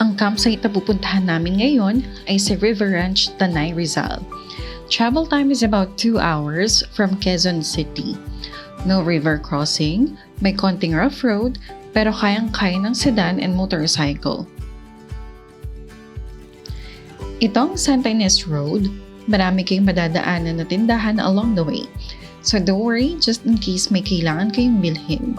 Ang campsite na pupuntahan namin ngayon ay si River Ranch, Tanay, Rizal. Travel time is about 2 hours from Quezon City. No river crossing, may konting rough road, pero kayang-kaya ng sedan and motorcycle. Itong Santa Ines Road, marami kayong madadaanan na tindahan along the way. So don't worry, just in case may kailangan kayong bilhin.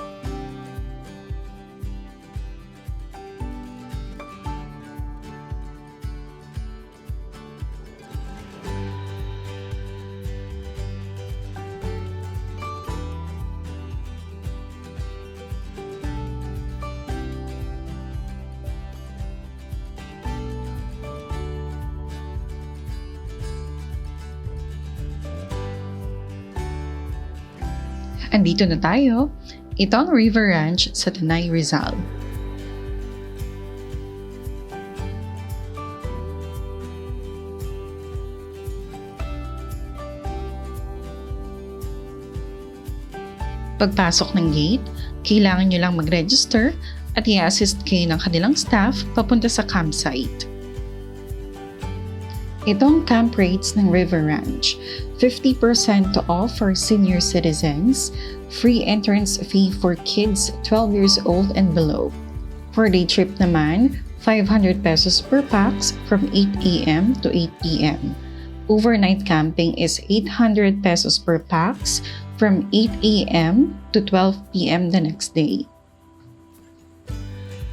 Andito na tayo. Ito ang River Ranch sa Tanay, Rizal. Pagpasok ng gate, kailangan nyo lang mag-register at i-assist kayo ng kanilang staff papunta sa campsite. Ito ang camp rates ng River Ranch. 50% off for senior citizens, free entrance fee for kids 12 years old and below. For day trip naman, 500 pesos per pax from 8 a.m. to 8 p.m. Overnight camping is 800 pesos per pax from 8 a.m. to 12 p.m. the next day.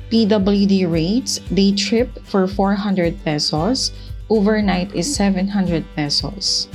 PWD rates, day trip for 400 pesos, overnight is 700 pesos.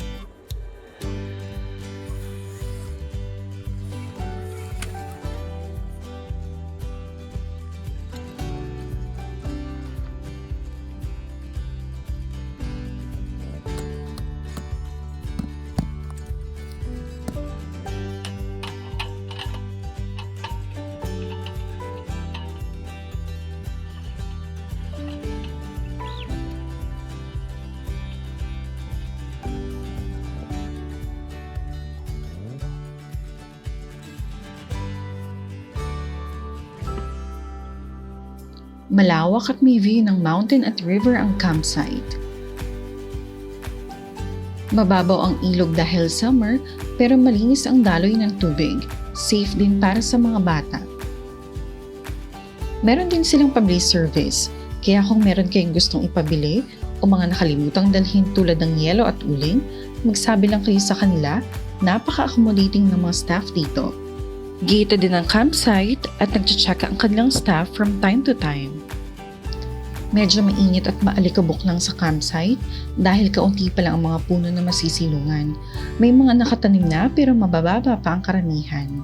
Malawak at may view ng mountain at river ang campsite. Mababaw ang ilog dahil summer pero malinis ang daloy ng tubig. Safe din para sa mga bata. Meron din silang public service, kaya kung meron kayong gustong ipabili o mga nakalimutang dalhin tulad ng yelo at uling, magsabi lang kayo sa kanila, napaka-accommodating ng mga staff dito. Gated din ang campsite at nagtsatsaga ang kanilang staff from time to time. Medyo mainit at maalikabok lang sa campsite dahil kaunti pa lang ang mga puno na masisilungan. May mga nakatanim na pero mabababa pa ang karamihan.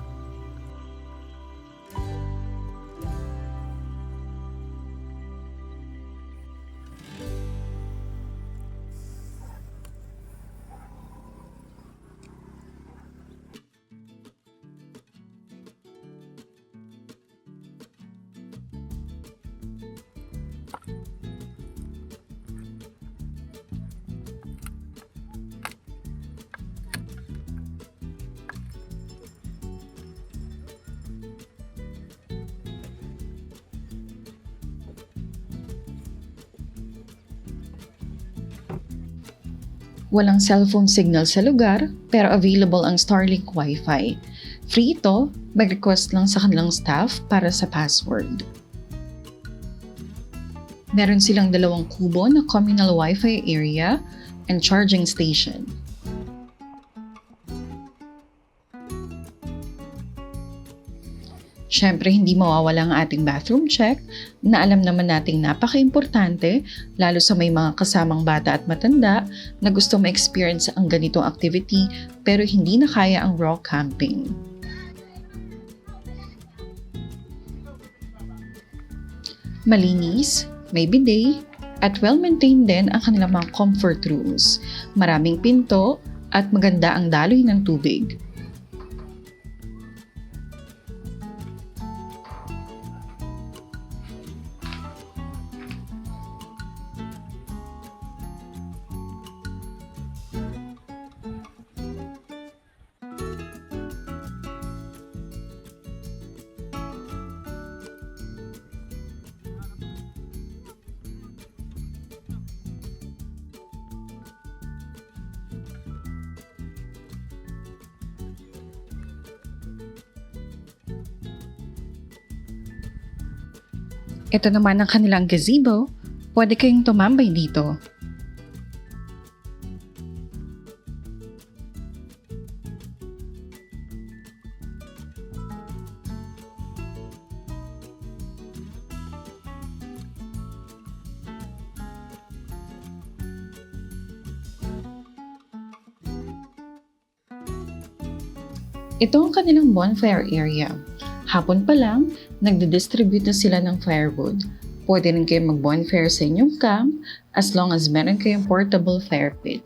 Walang cellphone signal sa lugar, pero available ang Starlink Wi-Fi. Free ito, mag-request lang sa kanilang staff para sa password. Meron silang dalawang kubo na communal Wi-Fi area and charging station. Siyempre, hindi mawawala ang ating bathroom check na alam naman nating napaka-importante lalo sa may mga kasamang bata at matanda na gusto ma-experience ang ganitong activity pero hindi na kaya ang raw camping. Malinis, may bidet, at well-maintained din ang kanilang mga comfort rooms. Maraming pinto at maganda ang daloy ng tubig. Ito naman ang kanilang gazebo. Pwede kayong tumambay dito. Ito ang kanilang bonfire area. Hapon pa lang, nagdi-distribute na sila ng firewood. Pwede rin kayo mag-bonfire sa inyong camp as long as meron kayong portable fire pit.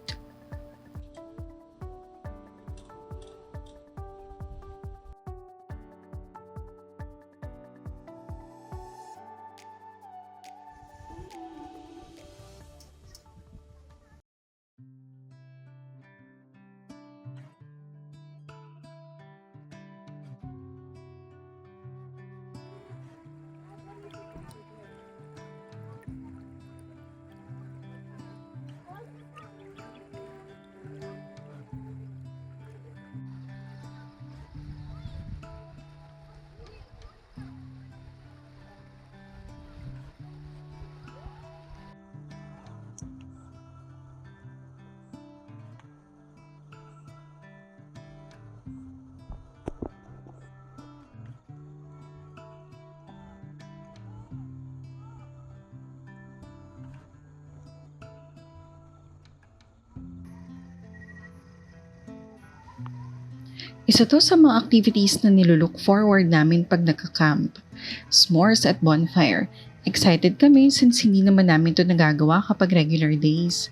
Isa to sa mga activities na nilulook forward namin pag nagka-camp. S'mores at bonfire. Excited kami since hindi naman namin to nagagawa kapag regular days.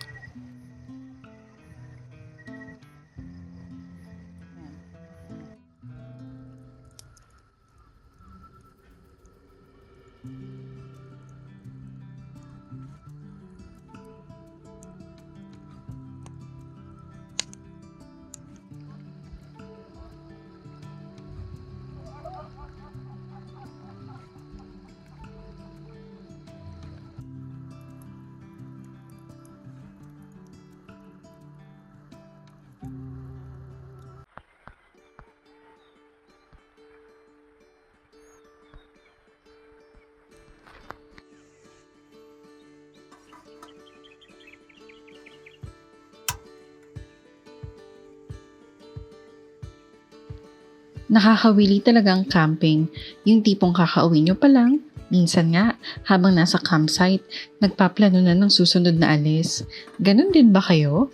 Nakakawili talaga ang camping. Yung tipong kakauwi nyo pa lang, minsan nga, habang nasa campsite, nagpaplano na ng susunod na alis. Ganon din ba kayo?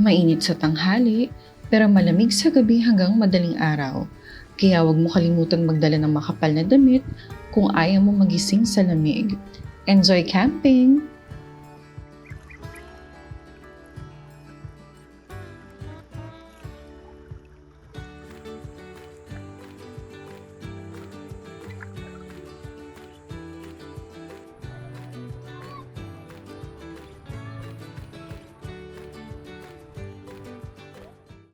Mainit sa tanghali, pero malamig sa gabi hanggang madaling araw. Kaya huwag mo kalimutan magdala ng makapal na damit kung ayaw mo magising sa lamig. Enjoy camping!